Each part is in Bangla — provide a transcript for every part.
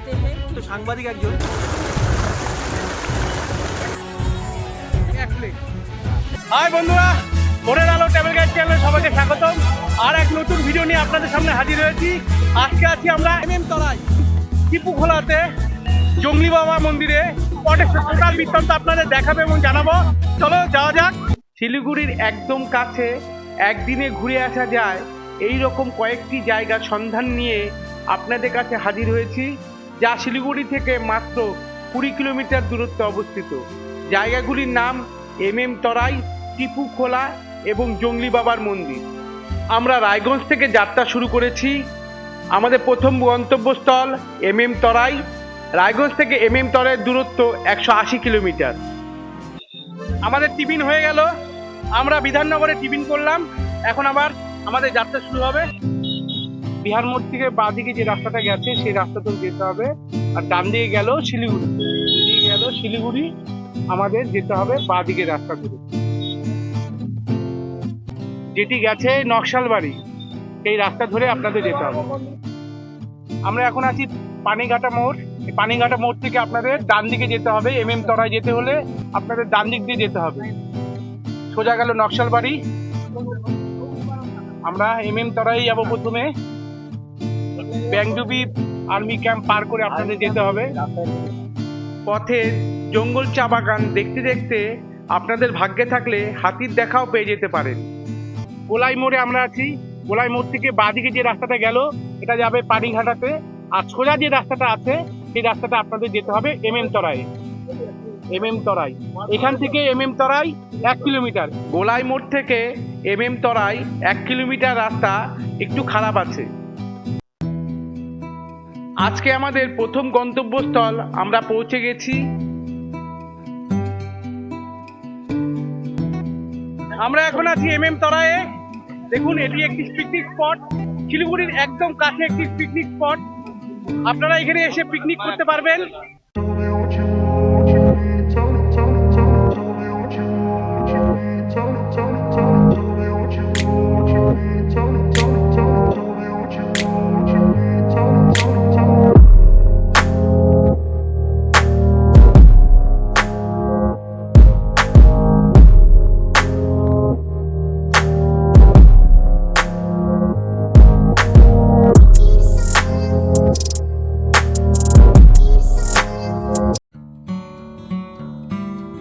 হাতে সাংবাদিক একজন। হাই বন্ধুরা ভোরের আলো ট্রাভেল গাইড চ্যানেলে সবাইকে স্বাগতম। আর এক নতুন ভিডিও নিয়ে আপনাদের সামনে হাজির হয়েছি। আজকে আছি আমরা এম এম তলায়। টিপুখোলাতে জঙ্গলি বাবা মন্দিরে। টোটাল বৃত্তান্ত আপনাদের দেখাবে এবং জানাব। চলো যাওয়া যাক। শিলিগুড়ির একদম কাছে একদিনে ঘুরে আসা যায়। এই রকম কয়েকটি জায়গা সন্ধান নিয়ে আপনাদের কাছে হাজির হয়েছি। যা শিলিগুড়ি থেকে মাত্র কুড়ি কিলোমিটার দূরত্বে অবস্থিত। জায়গাগুলির নাম এম এম তরাই, টিপু খোলা এবং জঙ্গলি বাবার মন্দির। আমরা রায়গঞ্জ থেকে যাত্রা শুরু করেছি। আমাদের প্রথম গন্তব্যস্থল এম এম তরাই। রায়গঞ্জ থেকে এম এম তরাইয়ের দূরত্ব একশো আশি কিলোমিটার। আমাদের টিফিন হয়ে গেল। আমরা বিধাননগরে টিফিন করলাম। এখন আবার আমাদের যাত্রা শুরু হবে। বিহার মোড় থেকে বাঁ দিকে যে রাস্তাটা গেছে, সেই রাস্তাতেও যেতে হবে। আর ডান দিকে গেল শিলিগুড়ি। দিকে গেল শিলিগুড়ি আমাদের যেতে হবে বাঁ দিকে রাস্তা ধরে। যেটি গেছে নকশালবাড়ি, সেই রাস্তা ধরে আপনাদের যেতে হবে। আমরা এখন আছি পানিঘাটা মোড়। পানিঘাটা মোড় থেকে আপনাদের ডান দিকে যেতে হবে। এম এম তরায় যেতে হলে আপনাদের ডান দিক দিয়ে যেতে হবে। সোজা গেল নকশালবাড়ি। আমরা এম এম তরাই যাব প্রথমে। ব্যাংডুবি আর্মি ক্যাম্প পার করে আপনাদের যেতে হবে। পথে জঙ্গল চা বাগান দেখতে দেখতে আপনাদের ভাগ্যে থাকলে হাতির দেখাও পেয়ে যেতে পারেন। গোলাই মোড়ে আমরা আছি। গোলাই মোড় থেকে বাঁদিকে যে রাস্তাটা গেল, এটা যাবে পানিঘাটাতে। আর সোজা যে রাস্তাটা আছে, সেই রাস্তাটা আপনাদের যেতে হবে M M Terai. M M Terai. এখান থেকে এম এম তরাই এক কিলোমিটার। গোলাই মোড় থেকে এম এম তরাই এক কিলোমিটার রাস্তা একটু খারাপ আছে। আজকে আমাদের প্রথম গন্তব্যস্থল আমরা পৌঁছে গেছি। আমরা এখন আছি এম এম তরায়ে দেখুন, এটি একটি পিকনিক স্পট শিলিগুড়ির একদম কাছে একটি পিকনিক স্পট আপনারা এখানে এসে পিকনিক করতে পারবেন।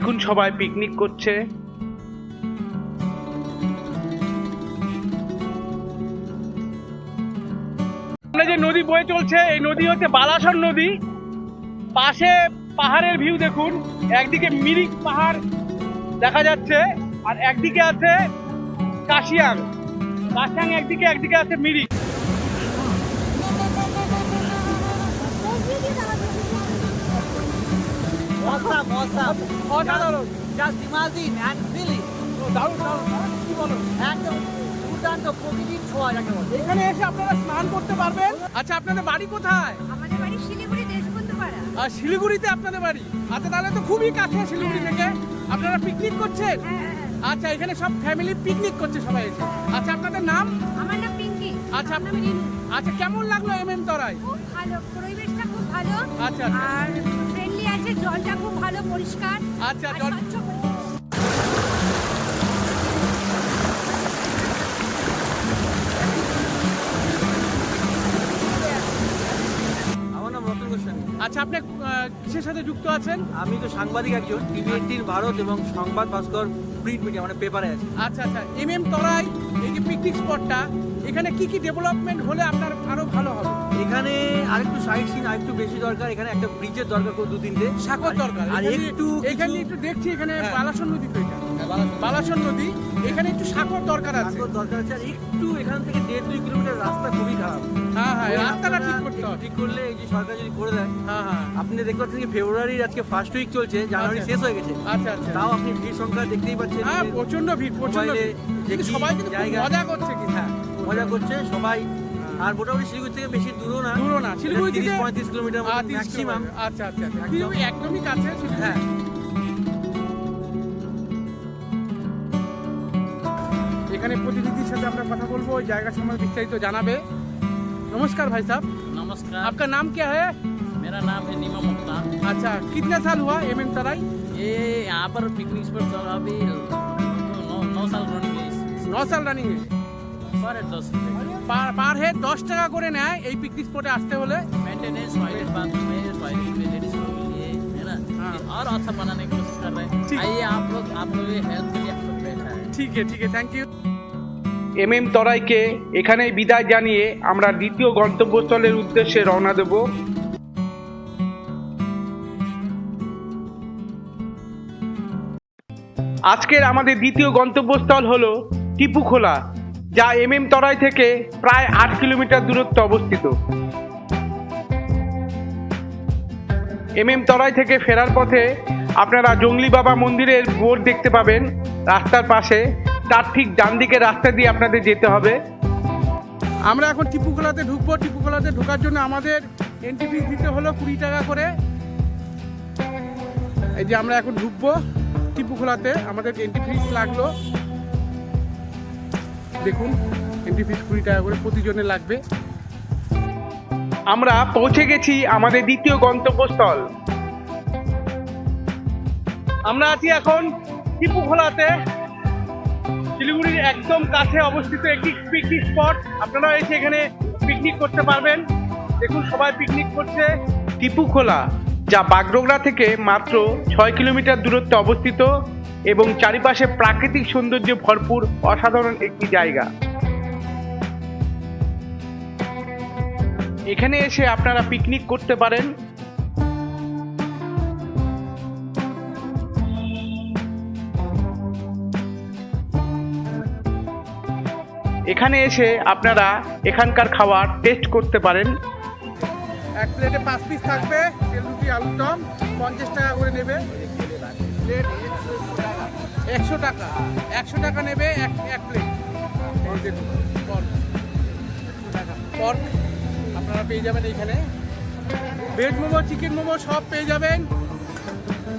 দেখুন সবাই পিকনিক করছে। যে নদী বয়ে চলছে, এই নদী হচ্ছে বালাসন নদী। পাশে পাহাড়ের ভিউ দেখুন, একদিকে মিরিক পাহাড় দেখা যাচ্ছে, আর একদিকে আছে কাশিয়াং। কাশিয়াং একদিকে একদিকে আছে মিরিক। Awesome, awesome. অসাধারণ Just imagine and feel it. দারুণ দারুণ কি বলো? একদম দুর্দান্ত প্রকৃতির ছোঁয়া যাকে বলে এখানে এসে আপনারা স্নান করতে পারবেন। আচ্ছা আপনাদের বাড়ি কোথায়? আমাদের বাড়ি শিলিগুড়ি দেশবন্ধু পাড়া আর শিলিগুড়িতে আপনাদের বাড়ি? আচ্ছা তাহলে তো খুবই কাছে শিলিগুড়ি থেকে। আপনারা পিকনিক করছেন? হ্যাঁ আচ্ছা এখানে সব ফ্যামিলি পিকনিক করছে সবাই এসে। আচ্ছা আপনাদের নাম? আমার নাম পিঙ্কি। আচ্ছা আমার আচ্ছা কেমন লাগল এম এম তরাই? খুব ভালো। পরিবেশটা খুব ভালো। আচ্ছা, আচ্ছা। আর আছে জলটা খুব ভালো পরিষ্কার। আচ্ছা, জল- আমার নাম রতন গোস্বামী। আচ্ছা আপনি কিসের সাথে যুক্ত আছেন? আমি তো সাংবাদিক একজন টিভি এইটিন ভারত এবং সংবাদ ভাস্কর প্রিন্ট মিডিয়া মানে পেপারে আছে। আচ্ছা আচ্ছা এম এম তরাই এই যে পিকনিক স্পটটা এখানে কি কি ডেভেলপমেন্ট হলে আপনার আরও ভালো হবে? এখানে আরেকটু সাইড সিন আরেকটু বেশি দরকার। এখানে একটা ব্রিজের দরকার করে দু তিনটে সাগর দরকার। আর একটু এখানে একটু দেখছি এখানে হ্যাঁ। বালাসন নদী তো এটা বালাসন নদী। এখানে একটু সাগর দরকার আছে। দরকার আছে। আর একটু এখান থেকে দেড় দুই কিলোমিটার রাস্তা খুবই খারাপ। হ্যাঁ হ্যাঁ রাস্তাটা ঠিক করতে হবে। ঠিক করলে এই যে সরকার যদি করে দেয় হ্যাঁ হ্যাঁ। আপনি দেখতে পাচ্ছেন ফেব্রুয়ারির আজকে ফার্স্ট উইক চলছে জানুয়ারি আচ্ছা। শেষ হয়ে গেছে। আচ্ছা আচ্ছা। তাও আপনি ভিড় সংখ্যা দেখতেই পাচ্ছেন হ্যাঁ প্রচণ্ড ভিড় প্রচণ্ড সবাই কিন্তু মজা করছে কিন্তু। হ্যাঁ মজা করছে। সবাই আর মোটামুটি শিলিগুড়ি থেকে বেশি দূরও না দূরও না শিলিগুড়ি তিরিশ থেকে পঁয়ত্রিশ কিলোমিটার আহ, 30 ম্যাক্সিমাম কিলোমিটার। আচ্ছা আচ্ছা আচ্ছা একদম। শিলিগুড়ি একদমই কাছে শিলিগুড়ি। হ্যাঁ এখানে প্রতিনিধির সাথে আমরা কথা বলবো ওই জায়গা সম্বন্ধে বিস্তারিত জানাবে नमस्कार भाई साहब नमस्कार आपका नाम क्या है मेरा नाम है नीमा मुक्ता अच्छा कितना साल हुआ एम एम तराई ये यहाँ पर पिकनिक स्पॉट चल रहा अभी नौ नौ साल रनिंग है ন সাল রানিং पर दस रुपये পার হেড দশ টাকা করে নেয় এই পিকনিক স্পটে আসতে হলে मेंटेनेंस टॉयलेट बाथरूम है टॉयलेट में लेडीज लोग के लिए है ना हाँ। और अच्छा बनाने की कोशिश कर रहे ठीक। हैं आइए आप लोग आप लोग ये हेल्थ के लिए हम लोग बैठा है ঠিক আছে ঠিক আছে থ্যাংক ইউ এম এম তরাইকে এখানেই বিদায় জানিয়ে আমরা দ্বিতীয় গন্তব্যস্থলের উদ্দেশ্যে রওনা দেব আজকের আমাদের দ্বিতীয় গন্তব্যস্থল হলো টিপুখোলা যা এম এম তরাই থেকে প্রায় আট কিলোমিটার দূরত্বে অবস্থিত। এম এম তরাই থেকে ফেরার পথে আপনারা জঙ্গলি বাবা মন্দিরের বোর্ড দেখতে পাবেন। রাস্তার পাশে, তার ঠিক ডান দিকে রাস্তা দিয়ে আপনাদের যেতে হবে। আমরা এখন টিপুকোলাতে ঢুকবো। টিপুকোলাতে ঢোকার জন্য আমাদের এন্ট্রি ফিস দিতে হলো কুড়ি টাকা করে। এই যে আমরা এখন ঢুকবো টিপুখোলাতে আমাদের এন্ট্রি ফিস লাগল। দেখুন এন্ট্রি ফিস কুড়ি টাকা করে প্রতিজনে লাগবে। আমরা পৌঁছে গেছি আমাদের দ্বিতীয় গন্তব্যস্থল। আমরা আছি এখন টিপুখোলাতে শিলিগুড়ির একদম কাছে অবস্থিত একটি পিকনিক স্পট আপনারা এসে এখানে পিকনিক করতে পারবেন। দেখুন, সবাই পিকনিক করছে। টিপুখোলা যা বাগডোগরা থেকে মাত্র ছয় কিলোমিটার দূরত্বে অবস্থিত। এবং চারিপাশে প্রাকৃতিক সৌন্দর্যে ভরপুর, অসাধারণ একটি জায়গা। এখানে এসে আপনারা পিকনিক করতে পারেন। এখানে এসে আপনারা এখানকার খাবার টেস্ট করতে পারেন। এক প্লেটে পাঁচ পিস থাকবে। তেল রুটি আলুর দম পঞ্চাশ টাকা করে নেবে। প্লেট একশো টাকা। একশো টাকা নেবে এক এক প্লেট দেখুন পর্ক পর্ক আপনারা পেয়ে যাবেন এইখানে। ভেজ মোমো চিকেন মোমো সব পেয়ে যাবেন।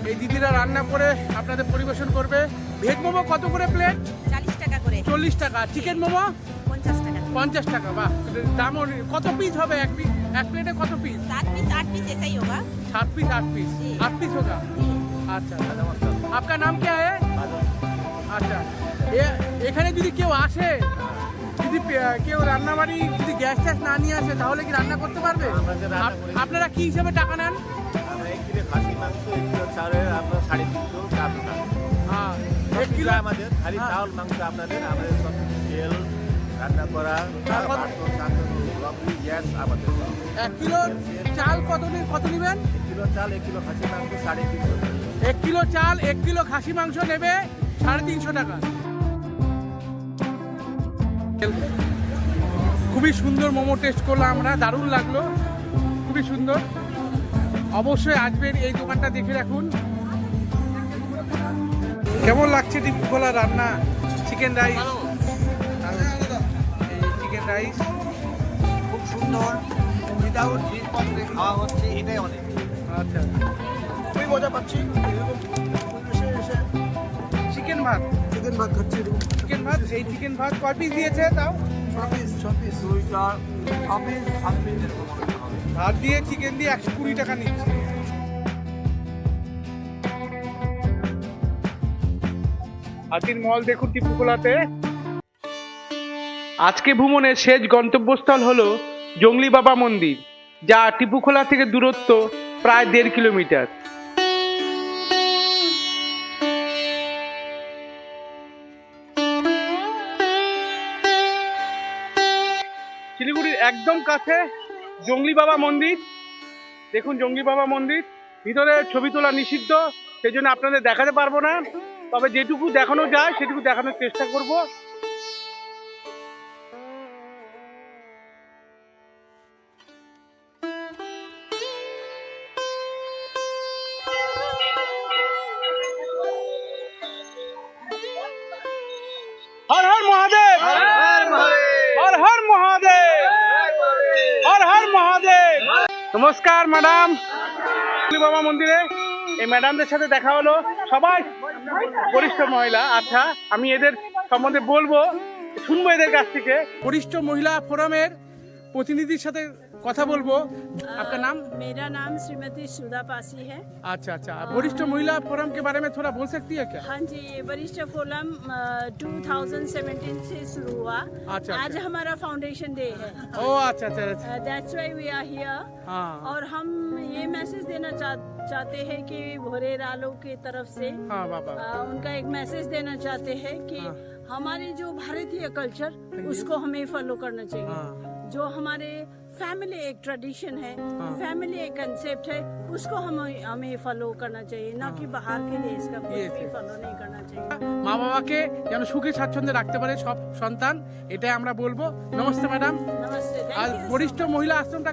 এই দিদিরা রান্না করে আপনাদের পরিবেশন করবে। ভেজ মোমো কত করে প্লেট চালিশ টাকা করে। চল্লিশ টাকা। চিকেন মোমো? পঞ্চাশ টাকা। পঞ্চাশ টাকা বাহ দাম কত পিস হবে এক পিস এক প্লেটে কত পিস सात पीस आठ पीस ऐसा ही होगा सात पीस आठ पीस आठ पीस होगा আচ্ছা আপনার নাম কে है আচ্ছা এ- এখানে যদি কেউ আসে যদি পে- কেউ রান্নাবাড়ি যদি গ্যাস ট্যাস না নিয়ে আসে তাহলে কি রান্না করতে পারবে আপ- আপনারা কি হিসাবে টাকা নেন আমরা এক কিলো খাসি মাংস এক কিলো চাউলের আপনার সাড়ে তিনশো চার টাকা হ্যাঁ এক এক কিলো কিলো আমাদের খালি হ্যাঁ। চাউল মাংস আপনাদের আমাদের সব তেল রান্না করা গ্যাস আমাদের। এক কিলো চাল কত কত নেবেন? কিলো চাল এক কিলো খাসি মাংস সাড়ে তিনশো এক কিলো চাল এক কিলো খাসি মাংস নেবে সাড়ে তিনশো টাকা। খুবই সুন্দর মোমো টেস্ট করলাম আমরা দারুণ লাগল খুবই সুন্দর। অবশ্যই আসবেন এই দোকানটা দেখে রাখুন। কেমন লাগছে ডিপখোলা রান্না চিকেন রাইস রাইস খুব সুন্দর। উইদাউট জিনিসপত্রে খাওয়া হচ্ছে এটাই অনেক। আচ্ছা। খুবই মজা পাচ্ছি। চিকেন ভাত? চিকেন ভাত খাচ্ছি। চিকেন ভাত? এই চিকেন ভাত কয় পিস দিয়েছে তাও? ছ পিস ছ পিস দুইটা হবে। ভাত দিয়ে চিকেন দিয়ে একশো কুড়ি টাকা নিচ্ছে। হাতির মল দেখুন টিপুকোলাতে আজকে ভ্রমণের শেষ গন্তব্যস্থল হলো জঙ্গলি বাবা মন্দির, যা টিপুখোলা থেকে দূরত্ব প্রায় দেড় কিলোমিটার। শিলিগুড়ির একদম কাছে জঙ্গলি বাবা মন্দির। দেখুন জঙ্গলি বাবা মন্দির, ভিতরে ছবি তোলা নিষিদ্ধ সেই জন্য আপনাদের দেখাতে পারব না। তবে যেটুকু দেখানো যায়, সেটুকু দেখানোর চেষ্টা করব। নমস্কার ম্যাডাম বাবা মন্দিরে। এই ম্যাডামদের সাথে দেখা হলো সবাই। বরিষ্ঠ মহিলা আচ্ছা আমি এদের সম্বন্ধে বলব, শুনব এদের কাছ থেকে। বরিষ্ঠ মহিলা ফোরামের প্রতিনিধির সাথে কথা বলবো आपका नाम मेरा नाम श्रीमती सुधा पासी है अच्छा अच्छा वरिष्ठ महिला फोरम के बारे में थोड़ा बोल सकती है क्या हाँ जी ये वरिष्ठ फोरम टू थाउजेंड सेवेंटीन से शुरू हुआ अच्छा, आज अच्छा। हमारा फाउंडेशन डे है ओ अच्छा अच्छा अच्छा that's why we are here हाँ और हम ये मैसेज देना चाह, चाहते हैं कि भोरे रालो की तरफ से हाँ बाबा अ, उनका एक मैसेज देना चाहते हैं कि हाँ। हमारे जो भारतीय कल्चर उसको हमें फॉलो करना चाहिए हाँ। जो हमारे फैमिली एक ट्रेडिशन है हाँ। फैमिली एक कंसेप्ट है उसको हमें हमें फॉलो करना चाहिए ना कि बाहर के देश का कुछ हाँ। ये भी है। फॉलो नहीं करना चाहिए মা বাবাকে যেন সুখে স্বাচ্ছন্দ্যে রাখতে পারে সব সন্তান এটাই আমরা বলবো নমস্তে ম্যাডাম नमस्ते आज थैंक यू वरिष्ठ महिला आश्रम का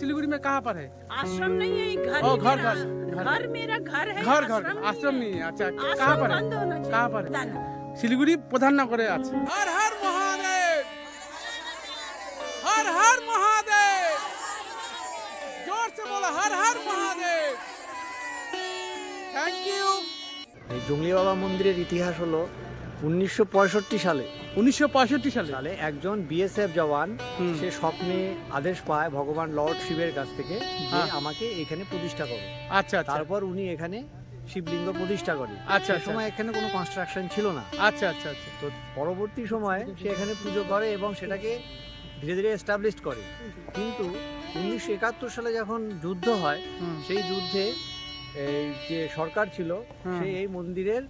सिलीगुड़ी में कहाँ पर है आश्रम नहीं है ये घर ओ, ही घर, मेरा- घर, घर। घर मेरा घर है घर घर आश्रम आश्रम है। नहीं है अच्छा आश्रम कहाँ पर बंद है होना चाहिए कहाँ पर है दाना। শিলিগুড়ি প্রধাননগরে আছে হর থ্যাংক ইউ এই জঙ্গলি বাবা মন্দিরের ইতিহাস হলো উনিশশো পঁয়ষট্টি সালে। উনিশশো পঁয়ষট্টি সালে? সালে একজন বিএসএফ জওয়ান হুম। সে স্বপ্নে আদেশ পায় ভগবান লর্ড শিবের কাছ থেকে যে হ্যাঁ। আমাকে এখানে প্রতিষ্ঠা করো। আচ্ছা আচ্ছা। তারপর উনি এখানে শিবলিঙ্গ প্রতিষ্ঠা করে। আচ্ছা, সে আচ্ছা। সময় এখানে কোনো কনস্ট্রাকশন ছিল না। আচ্ছা আচ্ছা আচ্ছা। তো পরবর্তী সময়ে সে এখানে পুজো করে এবং সেটাকে ধীরে ধীরে এস্টাবলিশ করে। কিন্তু উনিশশো একাত্তর সালে যখন যুদ্ধ হয় হুম। সেই যুদ্ধে এই যে সরকার ছিল। সে এই মন্দিরের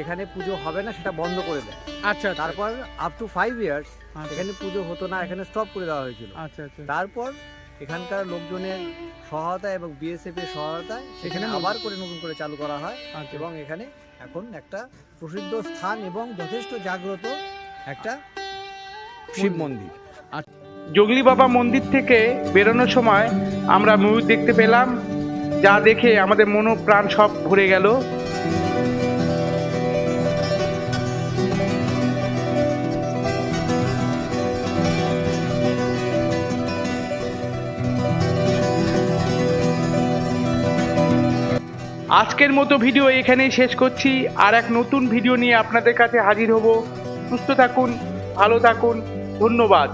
এখানে পুজো হবে না সেটা বন্ধ করে দেয়। আচ্ছা তারপর তারপর আপ টু ফাইভ ইয়ার্স আচ্ছা। এখানে পুজো হতো না এখানে স্টপ করে দেওয়া হয়েছিল। আচ্ছা আচ্ছা। তারপর এখানকার লোকজনের সহায়তা এবং বিএসএফ এর সহায়তায় সেখানে আবার করে নতুন করে চালু করা হয় আচ্ছা। এবং এখানে এখন একটা প্রসিদ্ধ স্থান এবং যথেষ্ট জাগ্রত একটা শিব মন্দির। জগলি বাবা মন্দির থেকে বেরোনোর সময় আমরা ময়ূর দেখতে পেলাম। যা দেখে আমাদের মনো প্রাণ সব ভরে গেল। আজকের মতো ভিডিও এখানেই শেষ করছি। আর এক নতুন ভিডিও নিয়ে আপনাদের কাছে হাজির হব। সুস্থ থাকুন, ভালো থাকুন, ধন্যবাদ।